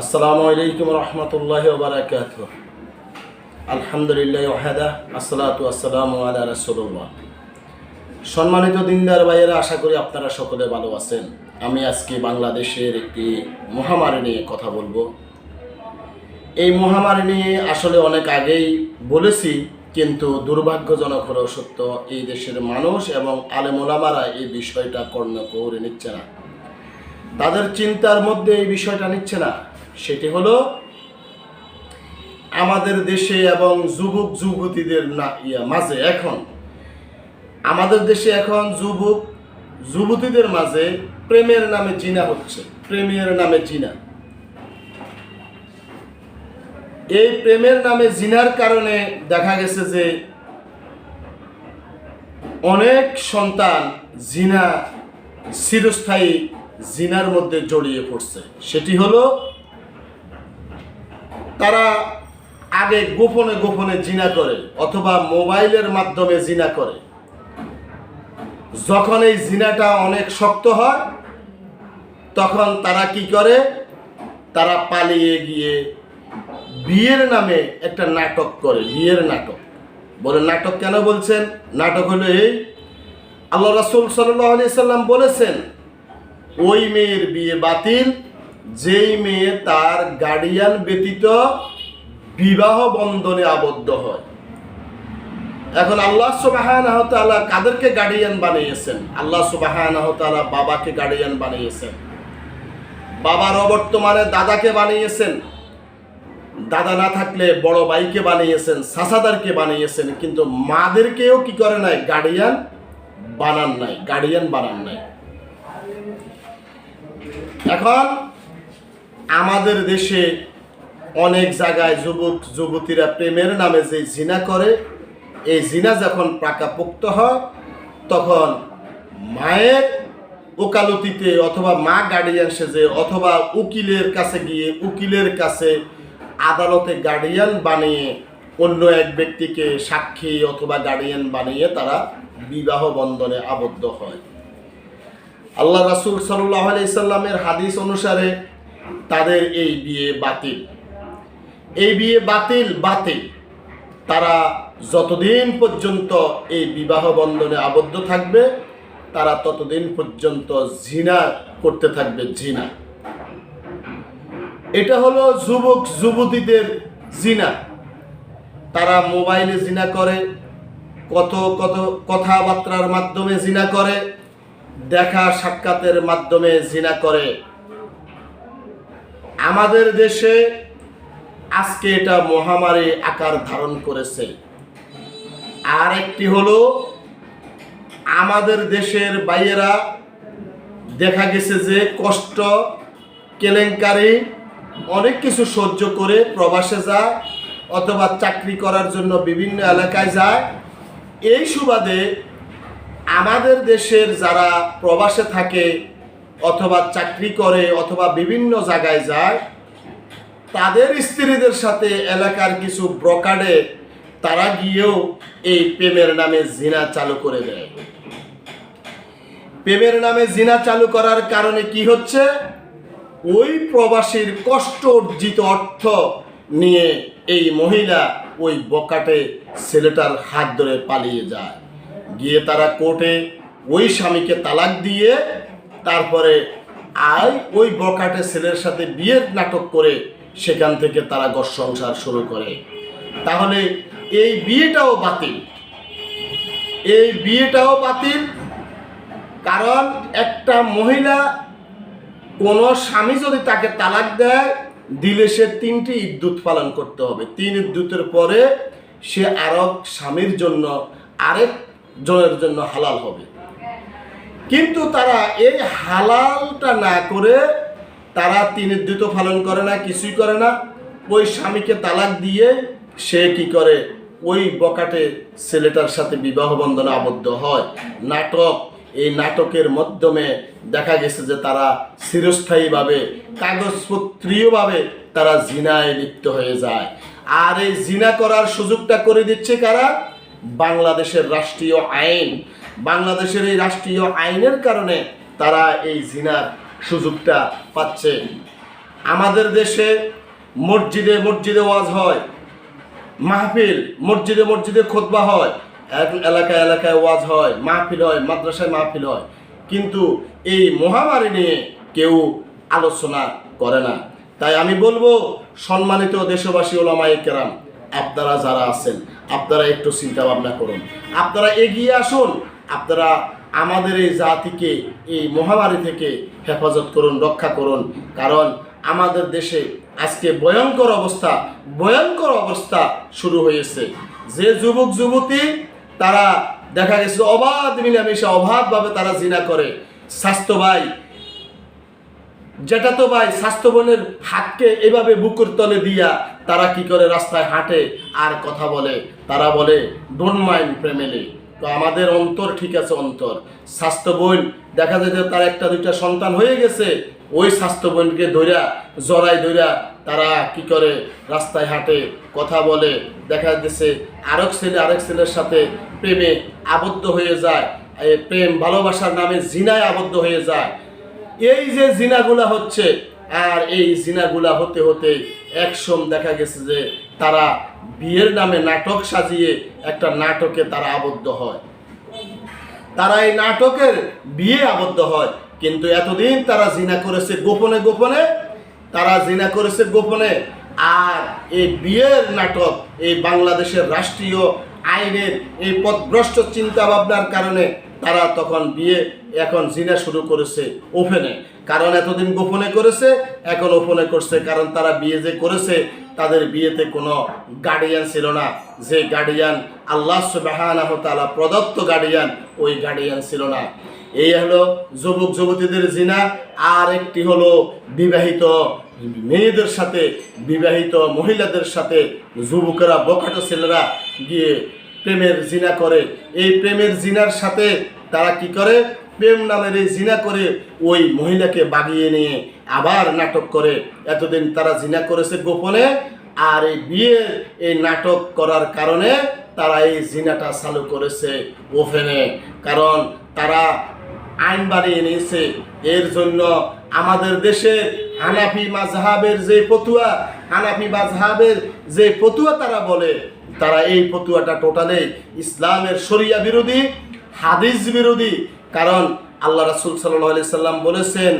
আসসালামু আলাইকুম রহমতুল্লাহ বারাকাত আলহামদুলিল্লাহ ওহাদা আসসালাতু আসসালামু আলা রাসূলুল্লাহ। সম্মানিত দিনদার ভাইয়েরা, আশা করি আপনারা সকলে ভালো আছেন। আমি আজকে বাংলাদেশের একটি মহামারী নিয়ে কথা বলব। এই মহামারী নিয়ে আসলে অনেক আগেই বলেছি, কিন্তু দুর্ভাগ্যজনক হলেও সত্য, এই দেশের মানুষ এবং আলেমোলামারা এই বিষয়টা কর্ণ করে নিচ্ছে না। তাদের চিন্তার মধ্যে এই বিষয়টা নিচ্ছে না। সেটি হলো আমাদের দেশে এবং যুবক যুবতীদের মাঝে এখন। আমাদের দেশে এখন যুবক যুবতীদের মাঝে প্রেমের নামে জিনা হচ্ছে, প্রেমের নামে জিনা। এই প্রেমের নামে জিনার কারণে দেখা গেছে যে অনেক সন্তান জিনা, চিরস্থায়ী জিনার মধ্যে জড়িয়ে পড়ছে। সেটি হলো তারা আগে গোপনে গোপনে জিনা করে, অথবা মোবাইলের মাধ্যমে জিনা করে। যখন এই জিনাটা অনেক শক্ত হয়, তখন তারা কি করে? তারা পালিয়ে গিয়ে বিয়ের নামে একটা নাটক করে, বিয়ের নাটক। বলে নাটক কেন বলছেন? নাটক হলো এই, আল্লাহ রাসুল সাল্লাহ সাল্লাম বলেছেন, ওই মেয়ের বিয়ে বাতিল যেই মেয়ে তার গার্ডিয়ান ব্যতীত বিবাহ বন্ধনে আবদ্ধ হয়। এখন আল্লাহ সুবাহান কাদেরকে গার্ডিয়ান বানিয়েছেন? আল্লাহ সুবাহান বাবাকে গার্ডিয়ান বানিয়েছেন। বাবার অবর্তমানে দাদাকে বানিয়েছেন। দাদা না থাকলে বড় ভাইকে বানিয়েছেন, সাসাদারকে বানিয়েছেন, কিন্তু মাদেরকেও কি করে নাই? গার্ডিয়ান বানান নাই গার্ডিয়ান বানান নাই। এখন আমাদের দেশে অনেক জায়গায় যুবক, যুবতীরা প্রেমের নামে যে জিনা করে, এই জিনা যখন পাকাপোক্ত হয়, তখন মায়ের ওকালতিতে অথবা মা গার্ডিয়ান সেজে অথবা উকিলের কাছে গিয়ে উকিলের কাছে আদালতে গার্ডিয়ান বানিয়ে অন্য এক ব্যক্তিকে সাক্ষী অথবা গার্ডিয়ান বানিয়ে তারা বিবাহ বন্ধনে আবদ্ধ হয়। আল্লাহ রাসুল সাল্লাহ আলাইসাল্লামের হাদিস অনুসারে তাদের এই বিয়ে বাতিল। এই বিয়ে বাতিল বাতিল। তারা যতদিন পর্যন্ত এই বিবাহ বন্ধনে আবদ্ধ থাকবে, তারা ততদিন পর্যন্ত জিনা করতে থাকবে, জিনা। এটা হলো যুবক, যুবতীদের জিনা। তারা মোবাইলে জিনা করে, কত কত কথাবার্তার মাধ্যমে জিনা করে, দেখা সাক্ষাতের মাধ্যমে জিনা করে। আমাদের দেশে আজকে এটা মহামারী আকার ধারণ করেছে। আর একটি হলো, আমাদের দেশের বাইয়েরা দেখা গেছে যে কষ্ট, কেলেঙ্কারি, অনেক কিছু সহ্য করে প্রবাসে যায় অথবা চাকরি করার জন্য বিভিন্ন এলাকায় যায়। এই সুবাদে আমাদের দেশের যারা প্রবাসে থাকে অথবা চাকরি করে অথবা বিভিন্ন জায়গায় যায়, তাদের স্ত্রীদের সাথে এলাকার কিছু ব্রকাডে তারা গিয়েও এই প্রেমের নামে জিনা চালু করে দেয়। প্রেমের নামে জিনা চালু করার কারণে কি হচ্ছে? ওই প্রবাসীর কষ্ট অর্জিত অর্থ নিয়ে এই মহিলা ওই বকাটে ছেলেটার হাত ধরে পালিয়ে যায়। গিয়ে তারা কোর্টে ওই স্বামীকে তালাক দিয়ে তারপরে আয় ওই বকাটে ছেলের সাথে বিয়ের নাটক করে সেখান থেকে তারা ঘর সংসার শুরু করে। তাহলে এই বিয়েটাও বাতিল। এই বিয়েটাও বাতিল কারণ একটা মহিলা কোনো স্বামী যদি তাকে তালাক দেয়, দিলে সে তিনটি ইদ্যুৎ পালন করতে হবে। তিন ইদ্যুতের পরে সে আরব স্বামীর জন্য আরেক জনের জন্য হালাল হবে। কিন্তু তারা এই হালালটা না করে তারা তিন ইদ্যুত পালন করে না, কিছুই করে না। ওই স্বামীকে তালাক দিয়ে সে কি করে? ওই বকাটে ছেলেটার সাথে বিবাহ বন্ধনে আবদ্ধ হয়। নাটক, এই নাটকের মাধ্যমে দেখা গেছে যে তারা চিরস্থায়ীভাবে, কাগজপত্রীয়ভাবে তারা জিনায় লিপ্ত হয়ে যায়। আর এই জিনা করার সুযোগটা করে দিচ্ছে কারা? বাংলাদেশের রাষ্ট্রীয় আইন। বাংলাদেশের এই রাষ্ট্রীয় আইনের কারণে তারা এই জিনার সুযোগটা পাচ্ছে। আমাদের দেশে মসজিদে মসজিদে ওয়াজ হয়, মাহফিল, মসজিদে মসজিদে খোতবা হয় এলাকায় এলাকায় ওয়াজ হয়, মাহফিল হয়, মাদ্রাসায় মাহফিল হয়। কিন্তু এই মহামারী নিয়ে কেউ আলোচনা করে না। তাই আমি বলব, সম্মানিত দেশবাসী ওলামাই কেরাম, আপনারা যারা আছেন, আপনারা একটু চিন্তা ভাবনা করুন। আপনারা এগিয়ে আসুন আপনারা আমাদের এই জাতিকে, এই মহামারী থেকে হেফাজত করুন, রক্ষা করুন। কারণ আমাদের দেশে আজকে ভয়ঙ্কর অবস্থা ভয়ঙ্কর অবস্থা শুরু হয়েছে। যে যুবক, যুবতী, তারা দেখা গেছে অবাধ মিলামিশা, অবাধভাবে তারা জিনা করে। স্বাস্থ্য ভাই যেটা তো ভাই, স্বাস্থ্য বোনের হাতকে এভাবে বুকুর তলে দিয়া তারা কি করে রাস্তায় হাঁটে আর কথা বলে? তারা বলে ডোন্ট মাইন্ড ফ্যামিলি তো আমাদের অন্তর ঠিক আছে, অন্তর। স্বাস্থ্য বোন, দেখা যায় যে তার একটা, দুইটা সন্তান হয়ে গেছে, ওই স্বাস্থ্য বোনকে ধইরা জড়াই ধইরা তারা কি করে? রাস্তায় হাঁটে, কথা বলে। দেখা যাচ্ছে আরেক ছেলে, আরেক ছেলের সাথে প্রেমে আবদ্ধ হয়ে যায়। এই প্রেম ভালোবাসার নামে জিনায় আবদ্ধ হয়ে যায়। এই যে জিনাগুলা হচ্ছে আর এই জিনাগুলা হতে হতে একসম দেখা গেছে যে তারা বিয়ের নামে নাটক সাজিয়ে একটা নাটকে তারা আবদ্ধ হয়। তারা এই নাটকের বিয়ে আবদ্ধ হয়, কিন্তু এতদিন তারা জিনা করেছে গোপনে গোপনে, তারা জিনা করেছে গোপনে। আর এই বিয়ের নাটক, এই বাংলাদেশের রাষ্ট্রীয় আইনের এই পথভ্রষ্ট চিন্তা ভাবনার কারণে তারা তখন বিয়ে এখন জিনা শুরু করেছে ওপেনে। কারণ এতদিন গোপনে করেছে, এখন ওপেনে করছে। কারণ তারা বিয়ে যে করেছে, তাদের বিয়েতে কোনো গার্ডিয়ান ছিল না। যে গার্ডিয়ান আল্লাহ সুবাহানাহ তাআলা, প্রদত্ত গার্ডিয়ান ওই গার্ডিয়ান ছিল না। এই হলো যুবক যুবতীদের জিনা। আর একটি হলো বিবাহিত মেয়েদের সাথে, বিবাহিত মহিলাদের সাথে যুবকেরা বকাটো ছেলেরা গিয়ে প্রেমের জিনা করে। এই প্রেমের জিনার সাথে তারা কি করে? প্রেম নামের এই জিনা করে ওই মহিলাকে বাগিয়ে নিয়ে আবার নাটক করে। এতদিন তারা জিনা করেছে গোপনে, আর এই বিয়ে এই নাটক করার কারণে তারা এই জিনাটা চালু করেছে ওপেনে কারণ তারা আইন বানিয়ে নিয়েছে। এর জন্য আমাদের দেশে হানাফি মাজহাবের যে পতুয়া হানাফি মাজহাবের যে পতুয়া তারা বলে তারা এই পতুয়াটা টোটালে ইসলামের শরিয়া বিরোধী, হাদিস বিরোধী। কারণ আল্লাহ রাসুল সাল্লাহ সাল্লাম বলেছেন,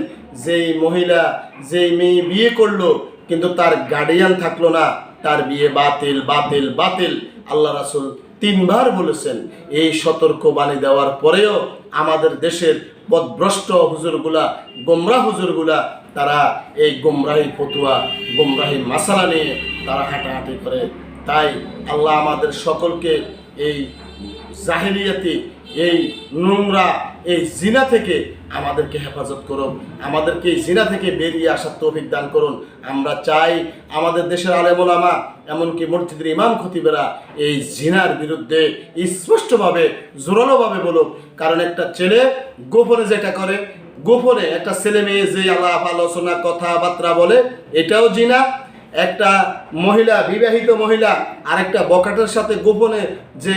যেই মহিলা, যেই মেয়ে বিয়ে করল, কিন্তু তার গার্ডিয়ান থাকল না, তার বিয়ে বাতিল বাতিল বাতিল। আল্লাহ রাসুল তিনবার বলেছেন, এই সতর্ক বাণী দেওয়ার পরেও আমাদের দেশের পদভ্রষ্ট হুজুরগুলা গোমরা হুজুরগুলা, তারা এই গোমরাহি ফতুয়া, গোমরাহি মাসালা নিয়ে তারা হাঁটাহাঁটি করে তাই আল্লাহ আমাদের সকলকে এই জাহিলিয়াতি এই নোংরা, এই জিনা থেকে আমাদেরকে হেফাজত করুন। আমাদেরকে এই জিনা থেকে বেরিয়ে আসার তৌফিক দান করুন। আমরা চাই আমাদের দেশের আলেমোলামা এমনকি মসজিদের ইমাম খতিবেরা এই জিনার বিরুদ্ধে স্পষ্টভাবে, জোরালোভাবে বলুক। কারণ একটা ছেলে গোপনে যেটা করে, গোপনে একটা ছেলে মেয়ে যে আলাপ আলোচনা, কথাবার্তা বলে, এটাও জিনা। একটা মহিলা, বিবাহিত মহিলা, আরেকটা বকাটের সাথে গোপনে যে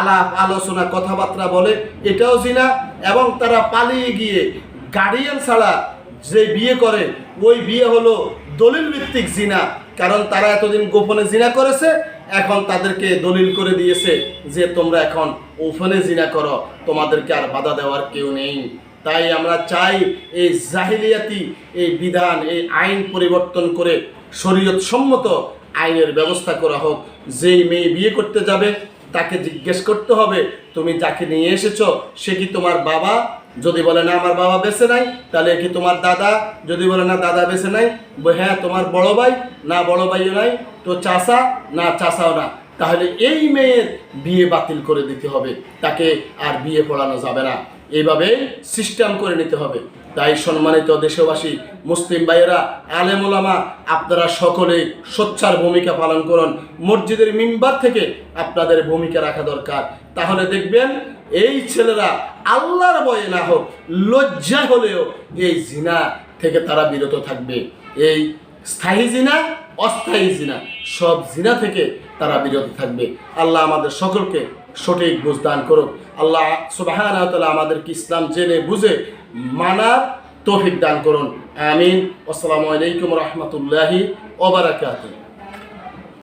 আলাপ, আলোচনা, কথাবার্তা বলে, এটাও জিনা এবং তারা পালিয়ে গিয়ে গার্ডিয়ান ছাড়া যে বিয়ে করে, ওই বিয়ে হলো দলিল ভিত্তিক জিনা। কারণ তারা এতদিন গোপনে জিনা করেছে, এখন তাদেরকে দলিল করে দিয়েছে যে তোমরা এখন ওপেনে জিনা করো, তোমাদেরকে আর বাধা দেওয়ার কেউ নেই। তাই আমরা চাই এই জাহিলিয়াতি এই বিধান, এই আইন পরিবর্তন করে শরীয়ত সম্মত আইনের ব্যবস্থা করা হোক। যেই মেয়ে বিয়ে করতে যাবে, তাকে জিজ্ঞেস করতে হবে, তুমি যাকে নিয়ে এসেছ, সে কি তোমার বাবা? যদি বলে, না, আমার বাবা বেঁচে নাই, তাহলে কি তোমার দাদা? যদি বলে, না, দাদা বেঁচে নাই হ্যাঁ তোমার বড় ভাই। না, বড় ভাইও নাই। তো চাষা না চাষাও না। তাহলে এই মেয়ের বিয়ে বাতিল করে দিতে হবে। তাকে আর বিয়ে পড়ানো যাবে না। এইভাবে সিস্টেম করে নিতে হবে। তাই সম্মানিত দেশবাসী, মুসলিম ভাইয়েরা আলেমুলামা আপনারা সকলেই সোচ্চার ভূমিকা পালন করুন। মসজিদের মিম্বার থেকে আপনাদের ভূমিকা রাখা দরকার। তাহলে দেখবেন, এই ছেলেরা আল্লাহর বয়ে না হোক, লজ্জা হলেও এই জিনা থেকে তারা বিরত থাকবে। এই স্থায়ী জিনা, অস্থায়ী জিনা, সব জিনা থেকে তারা বিরত থাকবে। আল্লাহ আমাদের সকলকে সঠিক বুঝদান করুক। আল্লাহ সুবাহ আমাদেরকে ইসলাম জেনে বুঝে মানা তৌফিক দান করুন। আমিন। আসসালামু আলাইকুম রহমতুল্লাহি ওবরাকাতুহ